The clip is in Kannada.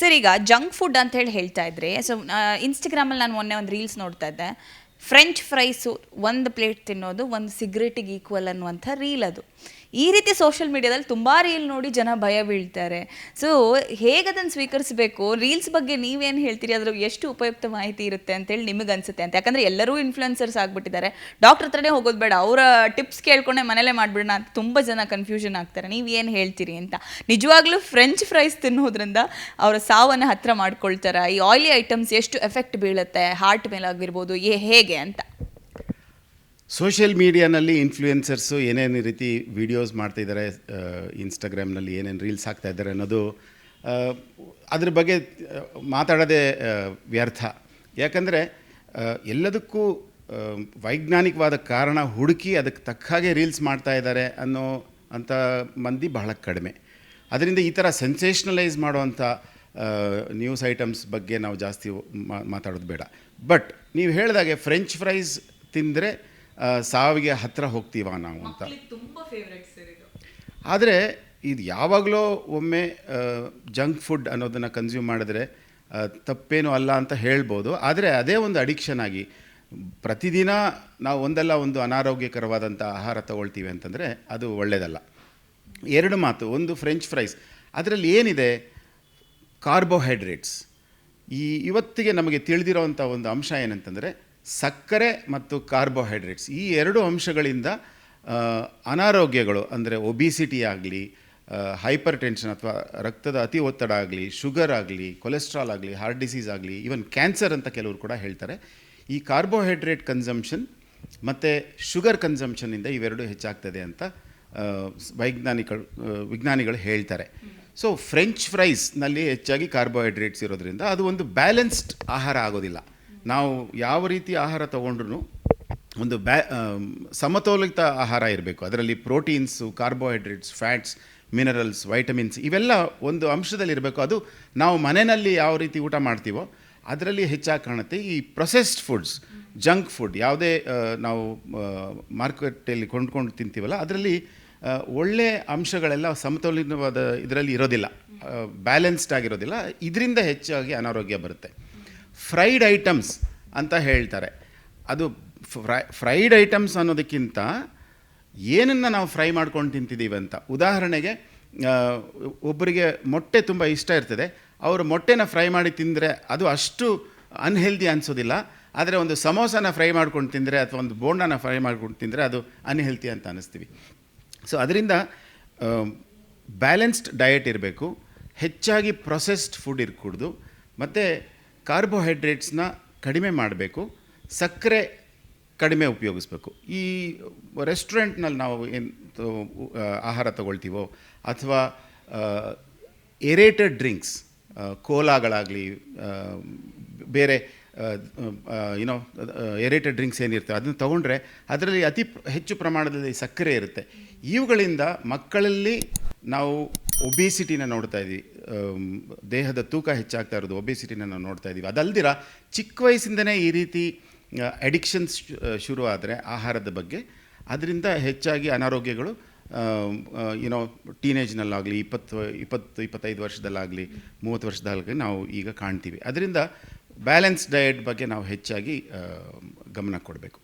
ಸರ್, ಈಗ ಜಂಕ್ ಫುಡ್ ಅಂತ ಹೇಳಿ ಹೇಳ್ತಾ ಇದ್ರಿ ಸೊ ಇನ್ಸ್ಟಾಗ್ರಾಮಲ್ಲಿ ನಾನು ಮೊನ್ನೆ ಒಂದು ರೀಲ್ಸ್ ನೋಡ್ತಾ ಇದ್ದೆ. ಫ್ರೆಂಚ್ ಫ್ರೈಸು ಒಂದು ಪ್ಲೇಟ್ ತಿನ್ನೋದು, ಒಂದು ಸಿಗರೇಟಿಗೆ ಈಕ್ವಲ್ ಅನ್ನುವಂಥ ರೀಲ್ ಅದು. ಈ ರೀತಿ ಸೋಷಿಯಲ್ ಮೀಡಿಯಾದಲ್ಲಿ ತುಂಬ ರೀಲ್ ನೋಡಿ ಜನ ಭಯ ಬೀಳ್ತಾರೆ. ಸೊ ಹೇಗೆ ಅದನ್ನು ಸ್ವೀಕರಿಸಬೇಕು? ರೀಲ್ಸ್ ಬಗ್ಗೆ ನೀವೇನು ಹೇಳ್ತೀರಿ? ಅದ್ರ ಎಷ್ಟು ಉಪಯುಕ್ತ ಮಾಹಿತಿ ಇರುತ್ತೆ ಅಂತೇಳಿ ನಿಮಗೆ ಅನಿಸುತ್ತೆ ಅಂತ. ಯಾಕಂದರೆ ಎಲ್ಲರೂ ಇನ್ಫ್ಲುಯೆನ್ಸರ್ಸ್ ಆಗಿಬಿಟ್ಟಿದ್ದಾರೆ. ಡಾಕ್ಟರ್ ಹತ್ರನೇ ಹೋಗೋದು ಬೇಡ. ಅವರ ಟಿಪ್ಸ್ ಕೇಳ್ಕೊಂಡೆ ಮನೇಲೆ ಮಾಡಿಬಿಡೋಣ ಅಂತ ತುಂಬ ಜನ ಕನ್ಫ್ಯೂಷನ್ ಆಗ್ತಾರೆ. ನೀವು ಏನು ಹೇಳ್ತೀರಿ ಅಂತ. ನಿಜವಾಗ್ಲೂ ಫ್ರೆಂಚ್ ಫ್ರೈಸ್ ತಿನ್ನೋದ್ರಿಂದ ಅವರ ಸಾವನ್ನು ಹತ್ರ ಮಾಡ್ಕೊಳ್ತಾರೆ. ಈ ಆಯಿಲಿ ಐಟಮ್ಸ್ ಎಷ್ಟು ಎಫೆಕ್ಟ್ ಬೀಳುತ್ತೆ? ಹಾರ್ಟ್ ಮೇಲಾಗಿರ್ಬೋದು, ಏ ಹೇಗೆ ಅಂತ. ಸೋಷಿಯಲ್ ಮೀಡಿಯಾನಲ್ಲಿ ಇನ್ಫ್ಲೂಯೆನ್ಸರ್ಸು ಏನೇನು ರೀತಿ ವೀಡಿಯೋಸ್ ಮಾಡ್ತಾಯಿದ್ದಾರೆ ಇನ್ಸ್ಟಾಗ್ರಾಮ್ನಲ್ಲಿ ಏನೇನು ರೀಲ್ಸ್ ಹಾಕ್ತಾ ಇದ್ದಾರೆ ಅನ್ನೋದು ಅದ್ರ ಬಗ್ಗೆ ಮಾತಾಡೋದೇ ವ್ಯರ್ಥ. ಯಾಕಂದರೆ ಎಲ್ಲದಕ್ಕೂ ವೈಜ್ಞಾನಿಕವಾದ ಕಾರಣ ಹುಡುಕಿ ಅದಕ್ಕೆ ತಕ್ಕ ಹಾಗೆ ರೀಲ್ಸ್ ಮಾಡ್ತಾ ಇದ್ದಾರೆ ಅನ್ನೋ ಅಂಥ ಮಂದಿ ಬಹಳ ಕಡಿಮೆ. ಅದರಿಂದ ಈ ಥರ ಸೆನ್ಸೇಷ್ನಲೈಸ್ ಮಾಡುವಂಥ ನ್ಯೂಸ್ ಐಟಮ್ಸ್ ಬಗ್ಗೆ ನಾವು ಜಾಸ್ತಿ ಮಾತಾಡೋದು ಬೇಡ. ಬಟ್, ನೀವು ಹೇಳಿದಾಗೆ ಫ್ರೆಂಚ್ ಫ್ರೈಸ್ ತಿಂದರೆ ಸಾವಿಗೆ ಹತ್ತಿರ ಹೋಗ್ತೀವ ನಾವು ಅಂತ. ಆದರೆ ಇದು ಯಾವಾಗಲೋ ಒಮ್ಮೆ ಜಂಕ್ ಫುಡ್ ಅನ್ನೋದನ್ನು ಕನ್ಸ್ಯೂಮ್ ಮಾಡಿದ್ರೆ ತಪ್ಪೇನು ಅಲ್ಲ ಅಂತ ಹೇಳ್ಬೋದು. ಆದರೆ ಅದೇ ಒಂದು ಅಡಿಕ್ಷನ್ ಆಗಿ ಪ್ರತಿದಿನ ನಾವು ಒಂದಲ್ಲ ಒಂದು ಅನಾರೋಗ್ಯಕರವಾದಂಥ ಆಹಾರ ತಗೊಳ್ತೀವಿ ಅಂತಂದರೆ ಅದು ಒಳ್ಳೆಯದಲ್ಲ ಎರಡು ಮಾತು ಒಂದು ಫ್ರೆಂಚ್ ಫ್ರೈಸ್ ಅದರಲ್ಲಿ ಏನಿದೆ? ಕಾರ್ಬೋಹೈಡ್ರೇಟ್ಸ್ ಈ ಇವತ್ತಿಗೆ ನಮಗೆ ತಿಳಿದಿರೋವಂಥ ಒಂದು ಅಂಶ ಏನಂತಂದರೆ ಸಕ್ಕರೆ ಮತ್ತು ಕಾರ್ಬೋಹೈಡ್ರೇಟ್ಸ್ ಈ ಎರಡು ಅಂಶಗಳಿಂದ ಅನಾರೋಗ್ಯಗಳು, ಅಂದರೆ ಒಬಿಸಿಟಿ ಆಗಲಿ ಹೈಪರ್ ಟೆನ್ಷನ್ ಅಥವಾ ರಕ್ತದ ಅತಿ ಒತ್ತಡ ಆಗಲಿ, ಶುಗರ್ ಆಗಲಿ, ಕೊಲೆಸ್ಟ್ರಾಲ್ ಆಗಲಿ, ಹಾರ್ಟ್ ಡಿಸೀಸ್ ಆಗಲಿ, ಈವನ್ ಕ್ಯಾನ್ಸರ್ ಅಂತ ಕೆಲವರು ಕೂಡ ಹೇಳ್ತಾರೆ. ಈ ಕಾರ್ಬೋಹೈಡ್ರೇಟ್ ಕನ್ಸಂಪ್ಷನ್ ಮತ್ತು ಶುಗರ್ ಕನ್ಸಂಪ್ಷನ್ನಿಂದ ಇವೆರಡು ಹೆಚ್ಚಾಗ್ತದೆ ಅಂತ ವೈಜ್ಞಾನಿಕ ವಿಜ್ಞಾನಿಗಳು ಹೇಳ್ತಾರೆ. ಸೊ ಫ್ರೆಂಚ್ ಫ್ರೈಸ್ನಲ್ಲಿ ಹೆಚ್ಚಾಗಿ ಕಾರ್ಬೋಹೈಡ್ರೇಟ್ಸ್ ಇರೋದ್ರಿಂದ ಅದು ಒಂದು ಬ್ಯಾಲೆನ್ಸ್ಡ್ ಆಹಾರ ಆಗೋದಿಲ್ಲ. ನಾವು ಯಾವ ರೀತಿ ಆಹಾರ ತಗೊಂಡ್ರು ಒಂದು ಬ್ಯಾ ಸಮತೋಲಿತ ಆಹಾರ ಇರಬೇಕು. ಅದರಲ್ಲಿ proteins, carbohydrates, fats, minerals, vitamins ಇವೆಲ್ಲ ಒಂದು ಅಂಶದಲ್ಲಿ ಇರಬೇಕು. ಅದು ನಾವು ಮನೆಯಲ್ಲಿ ಯಾವ ರೀತಿ ಊಟ ಮಾಡ್ತೀವೋ ಅದರಲ್ಲಿ ಹೆಚ್ಚಾಗಿ ಕಾಣುತ್ತೆ ಈ ಪ್ರೊಸೆಸ್ಡ್ ಫುಡ್ಸ್, ಜಂಕ್ ಫುಡ್. ಯಾವುದೇ ನಾವು ಮಾರ್ಕೆಟಲ್ಲಿ ಕೊಂಡ್ಕೊಂಡು ತಿಂತೀವಲ್ಲ, ಅದರಲ್ಲಿ ಒಳ್ಳೆ ಅಂಶಗಳೆಲ್ಲ ಸಮತೋಲಿತವಾದ ಇದರಲ್ಲಿ ಇರೋದಿಲ್ಲ. ಬ್ಯಾಲೆನ್ಸ್ಡ್ ಆಗಿರೋದಿಲ್ಲ. ಇದರಿಂದ ಹೆಚ್ಚಾಗಿ ಅನಾರೋಗ್ಯ ಬರುತ್ತೆ. ಫ್ರೈಡ್ ಐಟಮ್ಸ್ ಅಂತ ಹೇಳ್ತಾರೆ. ಅದು ಫ್ರೈ ಫ್ರೈಡ್ ಐಟಮ್ಸ್ ಅನ್ನೋದಕ್ಕಿಂತ ಏನನ್ನು ನಾವು ಫ್ರೈ ಮಾಡ್ಕೊಂಡು ತಿಂತಿದ್ದೀವಿ ಅಂತ. ಉದಾಹರಣೆಗೆ ಒಬ್ಬರಿಗೆ ಮೊಟ್ಟೆ ತುಂಬ ಇಷ್ಟ ಇರ್ತದೆ. ಅವರು ಮೊಟ್ಟೆನ ಫ್ರೈ ಮಾಡಿ ತಿಂದರೆ ಅದು ಅಷ್ಟು ಅನ್ಹೆಲ್ದಿ ಅನಿಸೋದಿಲ್ಲ. ಆದರೆ ಒಂದು ಸಮೋಸನ ಫ್ರೈ ಮಾಡ್ಕೊಂಡು ತಿಂದರೆ ಅಥವಾ ಒಂದು ಬೋಂಡನ ಫ್ರೈ ಮಾಡ್ಕೊಂಡು ತಿಂದರೆ ಅದು ಅನ್ಹೆಲ್ತಿ ಅಂತ ಅನ್ನಿಸ್ತೀವಿ ಸೊ ಅದರಿಂದ ಬ್ಯಾಲೆನ್ಸ್ಡ್ ಡಯಟ್ ಇರಬೇಕು. ಹೆಚ್ಚಾಗಿ ಪ್ರೊಸೆಸ್ಡ್ ಫುಡ್ ಇರಕೂಡ್ದು. ಮತ್ತು ಕಾರ್ಬೋಹೈಡ್ರೇಟ್ಸ್ನ ಕಡಿಮೆ ಮಾಡಬೇಕು, ಸಕ್ಕರೆ ಕಡಿಮೆ ಉಪಯೋಗಿಸ್ಬೇಕು. ಈ ರೆಸ್ಟೋರೆಂಟ್ನಲ್ಲಿ ನಾವು ಏನು ಆಹಾರ ತಗೊಳ್ತೀವೋ ಅಥವಾ ಎರೇಟೆಡ್ ಡ್ರಿಂಕ್ಸ್ ಕೋಲಾಗಳಾಗಲಿ ಬೇರೆ ಏನೋ ಎರೇಟೆಡ್ ಡ್ರಿಂಕ್ಸ್ ಏನಿರ್ತವೆ, ಅದನ್ನು ತೊಗೊಂಡ್ರೆ ಅದರಲ್ಲಿ ಅತಿ ಹೆಚ್ಚು ಪ್ರಮಾಣದಲ್ಲಿ ಸಕ್ಕರೆ ಇರುತ್ತೆ. ಇವುಗಳಿಂದ ಮಕ್ಕಳಲ್ಲಿ ನಾವು ಒಬಿಸಿಟಿನ ನೋಡ್ತಾ ಇದ್ದೀವಿ. ದೇಹದ ತೂಕ ಹೆಚ್ಚಾಗ್ತಾ ಇರೋದು ಒಬೆಸಿಟಿನ ನಾವು ನೋಡ್ತಾ ಇದ್ದೀವಿ ಅದಲ್ದಿರ ಚಿಕ್ಕ ವಯಸ್ಸಿಂದನೇ ಈ ರೀತಿ ಅಡಿಕ್ಷನ್ಸ್ ಶುರು ಆದರೆ ಆಹಾರದ ಬಗ್ಗೆ. ಅದರಿಂದ ಹೆಚ್ಚಾಗಿ ಅನಾರೋಗ್ಯಗಳು ಏನೋ ಟೀನೇಜ್ನಲ್ಲಾಗಲಿ ಇಪ್ಪತ್ತು ಇಪ್ಪತ್ತು, ಇಪ್ಪತ್ತೈದು ವರ್ಷದಲ್ಲಾಗಲಿ, ಮೂವತ್ತು ವರ್ಷದಲ್ಲಾಗಲಿ ನಾವು ಈಗ ಕಾಣ್ತೀವಿ. ಅದರಿಂದ ಬ್ಯಾಲೆನ್ಸ್ ಡಯಟ್ ಬಗ್ಗೆ ನಾವು ಹೆಚ್ಚಾಗಿ ಗಮನ ಕೊಡಬೇಕು.